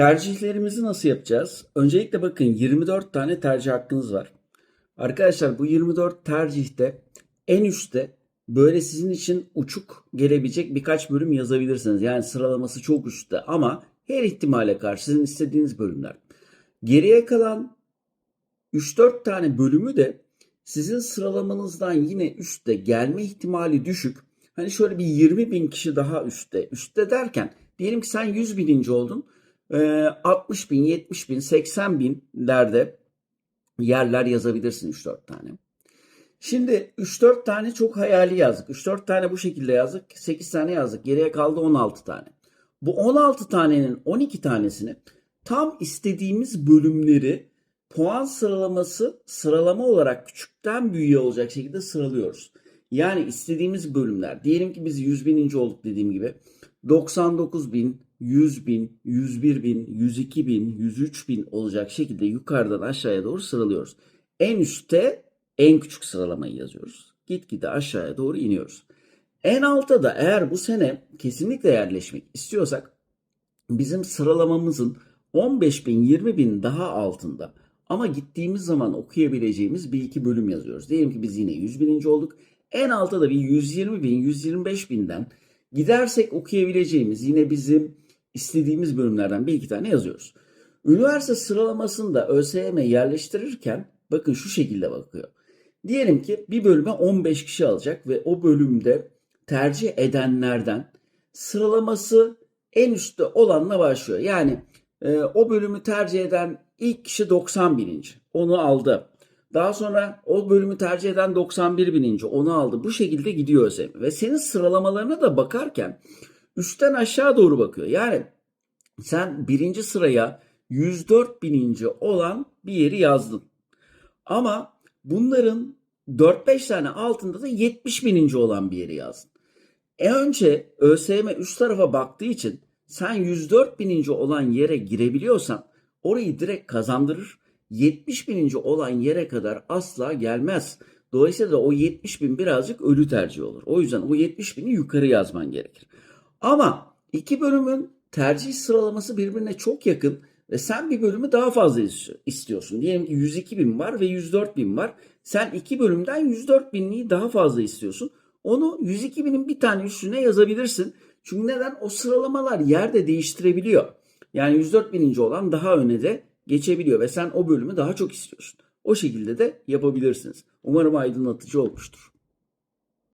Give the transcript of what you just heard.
Tercihlerimizi nasıl yapacağız? Öncelikle bakın 24 tane tercih hakkınız var. Arkadaşlar bu 24 tercihte en üstte böyle sizin için uçuk gelebilecek birkaç bölüm yazabilirsiniz. Yani sıralaması çok üstte ama her ihtimale karşı sizin istediğiniz bölümler. Geriye kalan 3-4 tane bölümü de sizin sıralamanızdan yine üstte gelme ihtimali düşük. Hani şöyle bir 20 bin kişi daha üstte. Üstte derken diyelim ki sen 100 bininci oldun. Ee, 60 bin, 70 bin, 80 binlerde yerler yazabilirsin 3-4 tane. Şimdi 3-4 tane çok hayali yazdık. 3-4 tane bu şekilde yazdık. 8 tane yazdık. Geriye kaldı 16 tane. Bu 16 tanenin 12 tanesini tam istediğimiz bölümleri puan sıralaması sıralama olarak küçükten büyüğe olacak şekilde sıralıyoruz. Yani istediğimiz bölümler. Diyelim ki biz 100 bininci olduk dediğim gibi. 99 bin, 100 bin, 101 bin, 102 bin, 103 bin olacak şekilde yukarıdan aşağıya doğru sıralıyoruz. En üstte en küçük sıralamayı yazıyoruz. Gitgide aşağıya doğru iniyoruz. En altta da eğer bu sene kesinlikle yerleşmek istiyorsak bizim sıralamamızın 15 bin 20 bin daha altında ama gittiğimiz zaman okuyabileceğimiz bir iki bölüm yazıyoruz. Diyelim ki biz yine 100 bininci olduk. En altta da bir 120 bin 125 binden gidersek okuyabileceğimiz yine bizim istediğimiz bölümlerden bir iki tane yazıyoruz. Üniversite sıralamasında ÖSYM yerleştirirken bakın şu şekilde bakıyor. Diyelim ki bir bölüme 15 kişi alacak ve o bölümde tercih edenlerden sıralaması en üstte olanla başlıyor. Yani e, o bölümü tercih eden ilk kişi 90 bininci. Onu aldı. Daha sonra o bölümü tercih eden 91 bininci. Onu aldı. Bu şekilde gidiyor ÖSYM. Ve senin sıralamalarına da bakarken üstten aşağı doğru bakıyor. Yani sen birinci sıraya 104 bininci olan bir yeri yazdın. Ama bunların 4-5 tane altında da 70 bininci olan bir yeri yazdın. E önce ÖSYM üst tarafa baktığı için sen 104 bininci olan yere girebiliyorsan orayı direkt kazandırır. 70 bininci olan yere kadar asla gelmez. Dolayısıyla da o 70 bin birazcık ölü tercih olur. O yüzden o 70 bini yukarı yazman gerekir. Ama iki bölümün tercih sıralaması birbirine çok yakın ve sen bir bölümü daha fazla istiyorsun. Diyelim ki 102 bin var ve 104 bin var. Sen iki bölümden 104 binliği daha fazla istiyorsun. Onu 102 binin bir tane üstüne yazabilirsin. Çünkü neden? O sıralamalar yerde değiştirebiliyor. Yani 104 bininci olan daha öne geçebiliyor ve sen o bölümü daha çok istiyorsun. O şekilde de yapabilirsiniz. Umarım aydınlatıcı olmuştur.